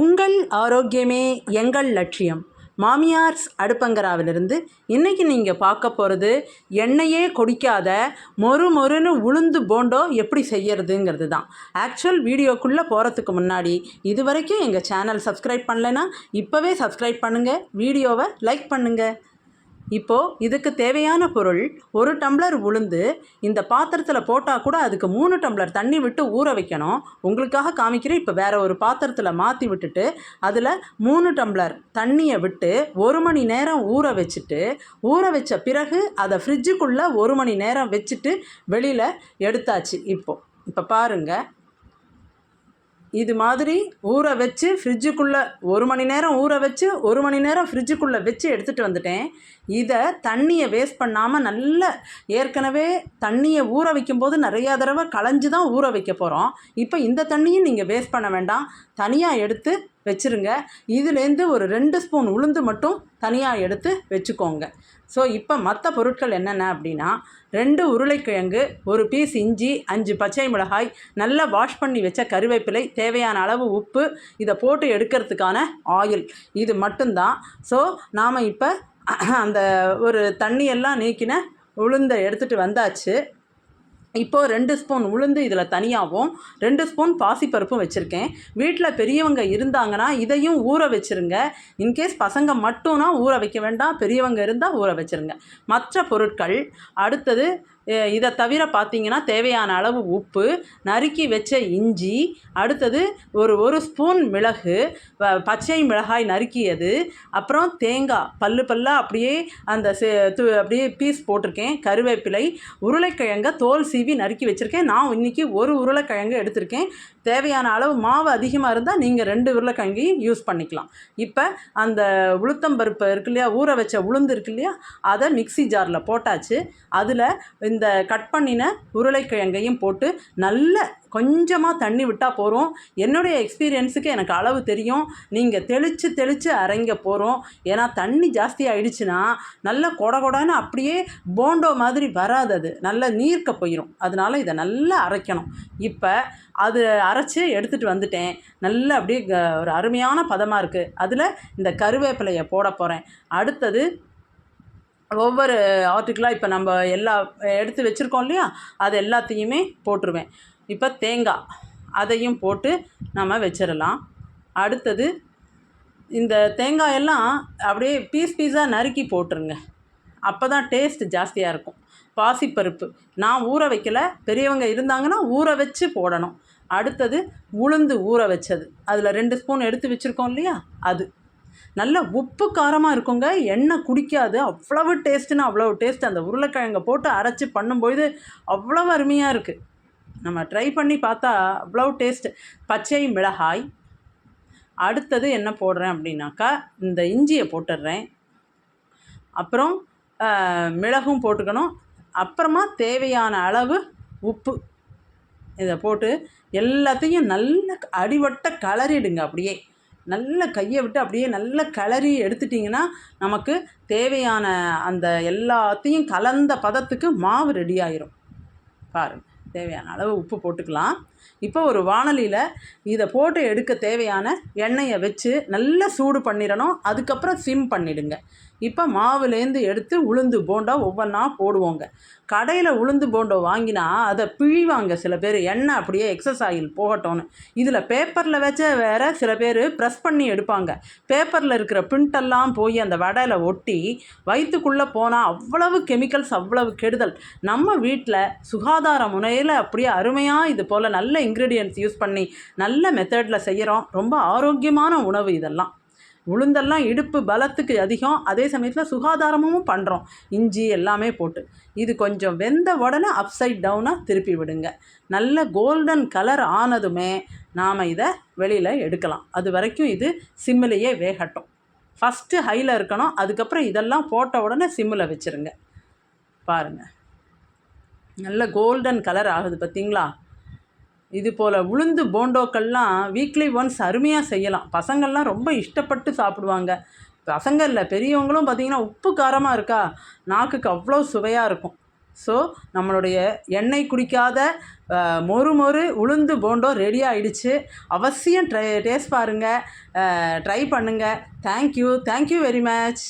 உங்கள் ஆரோக்கியமே எங்கள் லட்சியம். மாமியார்ஸ் அடுப்பங்கராவிலிருந்து இன்றைக்கி நீங்கள் பார்க்க போகிறது எண்ணெயே கொடிக்காத மொறு மொறுன்னு உளுந்து போண்டோ எப்படி செய்யறதுங்கிறது தான். ஆக்சுவல் வீடியோக்குள்ளே போகிறதுக்கு முன்னாடி இது வரைக்கும் எங்கள் சேனல் சப்ஸ்கிரைப் பண்ணலைன்னா இப்போவே சப்ஸ்கிரைப் பண்ணுங்கள் வீடியோவை லைக் பண்ணுங்கள் இப்போது இதுக்கு தேவையான பொருள் ஒரு டம்ளர் உளுந்து இந்த பாத்திரத்தில் போட்டால் கூட அதுக்கு மூணு டம்ளர் தண்ணி விட்டு ஊற வைக்கணும். உங்களுக்காக காமிக்கிறேன். இப்போ வேற ஒரு பாத்திரத்தில் மாற்றி விட்டுட்டு அதில் மூணு டம்ளர் தண்ணியை விட்டு ஒரு மணி நேரம் ஊற வச்சுட்டு ஊற வச்ச பிறகு அதை ஃப்ரிட்ஜுக்குள்ளே ஒரு மணி நேரம் வச்சுட்டு வெளியில் எடுத்தாச்சு இப்போது இப்போ பாருங்கள் இது மாதிரி ஊற வச்சு ஃப்ரிட்ஜுக்குள்ளே ஒரு மணி நேரம் ஊற வச்சு ஒரு மணி நேரம் ஃப்ரிட்ஜுக்குள்ளே வச்சு எடுத்துகிட்டு வந்துட்டேன். இதை தண்ணியை வேஸ்ட் பண்ணாமல் நல்ல ஏற்கனவே தண்ணியை ஊற வைக்கும்போது நிறையா தடவை களைஞ்சு தான் ஊற வைக்க போகிறோம் இப்போ இந்த தண்ணியும் நீங்கள் வேஸ்ட் பண்ண வேண்டாம். தனியாக எடுத்து வச்சுருங்க. இதுலேருந்து ஒரு ரெண்டு ஸ்பூன் உளுந்து மட்டும் தனியாக எடுத்து வச்சுக்கோங்க. ஸோ இப்போ மற்ற பொருட்கள் என்னென்ன அப்படின்னா ரெண்டு உருளைக்கிழங்கு ஒரு பீஸ் இஞ்சி அஞ்சு பச்சை மிளகாய் நல்லா வாஷ் பண்ணி வச்ச கருவேப்பிலை தேவையான அளவு உப்பு இதை போட்டு எடுக்கிறதுக்கான ஆயில் இது மட்டும்தான். ஸோ நாம் இப்போ அந்த ஒரு தண்ணியெல்லாம் நீக்கின உளுந்தை எடுத்துகிட்டு வந்தாச்சு. இப்போது ரெண்டு ஸ்பூன் உளுந்து இதில் தனியாகவும் ரெண்டு ஸ்பூன் பாசிப்பருப்பும் வச்சுருக்கேன். வீட்டில் பெரியவங்க இருந்தாங்கன்னா இதையும் ஊற வச்சுருங்க. இன்கேஸ் பசங்க மட்டும்னா ஊற வைக்க வேண்டாம் பெரியவங்க இருந்தால் ஊற வச்சுருங்க. மற்ற பொருட்கள் அடுத்தது இதை தவிர பார்த்தீங்கன்னா தேவையான அளவு உப்பு நறுக்கி வச்ச இஞ்சி அடுத்தது ஒரு ஒரு ஸ்பூன் மிளகு பச்சை மிளகாய் நறுக்கியது அப்புறம் தேங்காய் பல்லு பல்லாக அப்படியே அந்த அப்படியே பீஸ் போட்டிருக்கேன் கருவேப்பிலை உருளைக்கிழங்கை தோல் சீவி நறுக்கி வச்சுருக்கேன். நான் இன்றைக்கி ஒரு உருளைக்கிழங்கு எடுத்திருக்கேன். தேவையான அளவு மாவு அதிகமாக இருந்தால் நீங்கள் ரெண்டு உருளைக்கிழங்கையும் யூஸ் பண்ணிக்கலாம். இப்போ அந்த உளுத்தம்பருப்பு இருக்கு இல்லையா ஊற வச்ச உளுந்து இருக்கு இல்லையா அதை மிக்சி ஜாரில் போட்டாச்சு. அதில் இந்த கட் பண்ணின உருளைக்கிழங்கையும் போட்டு நல்ல கொஞ்சமாக தண்ணி விட்டால் போகிறோம் என்னுடைய எக்ஸ்பீரியன்ஸுக்கு எனக்கு அளவு தெரியும். நீங்கள் தெளித்து தெளித்து அரைங்க போகிறோம் ஏன்னா தண்ணி ஜாஸ்தி ஆயிடுச்சுன்னா நல்ல கொட கொடன்னு அப்படியே போண்டோ மாதிரி வராது அது. நல்ல நீர்க்க போயிடும் அதனால் இதை நல்லா அரைக்கணும். இப்போ அது அரைச்சி எடுத்துகிட்டு வந்துட்டேன். நல்லா அப்படியே ஒரு அருமையான பதமாக இருக்குது அதில் இந்த கருவேப்பிலையை போட போகிறேன் அடுத்தது ஒவ்வொரு ஆர்டிக்கிளாக இப்போ நம்ம எல்லா எடுத்து வச்சுருக்கோம் இல்லையா? அது எல்லாத்தையுமே போட்டுருவேன். இப்போ தேங்காய் அதையும் போட்டு நம்ம வச்சிடலாம். அடுத்தது இந்த தேங்காயெல்லாம் அப்படியே பீஸ் பீஸாக நறுக்கி போட்டுருங்க. அப்போ தான் டேஸ்ட் ஜாஸ்தியாக இருக்கும். பாசிப்பருப்பு நான் ஊற வைக்கல. பெரியவங்க இருந்தாங்கன்னா ஊற வச்சு போடணும். அடுத்தது உளுந்து ஊற வச்சது. அதில் ரெண்டு ஸ்பூன் எடுத்து வச்சுருக்கோம் இல்லையா? அது. நல்ல உப்பு காரமாக இருக்குங்க. எண்ணெய் குடிக்காது. அவ்வளவு டேஸ்ட்டுன்னு அவ்வளோ டேஸ்ட் அந்த உருளைக்கிழங்கை போட்டு அரைச்சி பண்ணும்பொழுது அவ்வளோ அருமையாக இருக்குது நம்ம ட்ரை பண்ணி பார்த்தா அவ்வளோ டேஸ்ட் பச்சை மிளகாய். அடுத்தது என்ன போடுறேன் அப்படின்னாக்கா இந்த இஞ்சியை போட்டுடுறேன். அப்புறம் மிளகும் போட்டுக்கணும். அப்புறமா தேவையான அளவு உப்பு. இதை போட்டு எல்லாத்தையும் நல்ல அடிவட்ட கலரிடுங்க அப்படியே. நல்ல கையை விட்டு அப்படியே நல்ல கலரி எடுத்துட்டிங்கன்னா நமக்கு தேவையான அந்த எல்லாத்தையும் கலந்த பதத்துக்கு மாவு ரெடி ஆயிரும். பாருங்கள் தேவையான அளவு உப்பு போட்டுக்கலாம். இப்போ ஒரு வானலியில் இதை போட்டு எடுக்க தேவையான எண்ணெயை வச்சு நல்லா சூடு பண்ணிடணும். அதுக்கப்புறம் சிம் பண்ணிவிடுங்க இப்போ மாவுலேருந்து எடுத்து உளுந்து போண்டா ஒவ்வொன்றா போடுவோங்க. கடையில் உளுந்து போண்டோ வாங்கினா அதை பிழிவாங்க சில பேர். எண்ணெய் அப்படியே எக்ஸஸ் ஆயில் போகட்டும்னு. இதில் பேப்பரில் வச்ச வேறு சில பேர் ப்ரெஸ் பண்ணி எடுப்பாங்க. பேப்பரில் இருக்கிற பிரிண்டெல்லாம் போய் அந்த வடையில் ஒட்டி வயிற்றுக்குள்ளே போனால் அவ்வளவு கெமிக்கல்ஸ் அவ்வளவு கெடுதல். நம்ம வீட்டில் சுகாதார முறையில் அப்படியே அருமையாக இது போல் நல்ல இன்க்ரீடியன்ட்ஸ் யூஸ் பண்ணி நல்ல மெத்தடில் செய்கிறோம் ரொம்ப ஆரோக்கியமான உணவு இதெல்லாம். உளுந்தெல்லாம் இடுப்பு பலத்துக்கு அதிகம். அதே சமயத்தில் சுகாதாரமும் பண்ணுறோம் இஞ்சி எல்லாமே போட்டு. இது கொஞ்சம் வெந்த உடனே அப்சைட் டவுனாக திருப்பி விடுங்க. நல்ல கோல்டன் கலர் ஆனதுமே நாம் இதை வெளியில் எடுக்கலாம். அது வரைக்கும் இது சிம்மிலேயே வேகட்டும். ஃபஸ்ட்டு ஹையில் இருக்கணும். அதுக்கப்புறம் இதெல்லாம் போட்ட உடனே சிம்மில் வச்சுருங்க. பாருங்கள் நல்ல கோல்டன் கலர் ஆகுது பார்த்தீங்களா இது போல் உளுந்து போண்டோக்கள்லாம் வீக்லி ஒன்ஸ் அருமையாக செய்யலாம். பசங்கள்லாம் ரொம்ப இஷ்டப்பட்டு சாப்பிடுவாங்க. பசங்க இல்லை பெரியவங்களும் பார்த்திங்கன்னா உப்பு காரமாக இருக்கா? நாக்குக்கு அவ்வளோ சுவையாக இருக்கும். ஸோ நம்மளுடைய எண்ணெய் குடிக்காத மொறு மொறு உளுந்து போண்டோ ரெடி ஆகிடுச்சு அவசியம் ட்ரை டேஸ்ட் பாருங்கள் ட்ரை பண்ணுங்கள் thank you thank you very much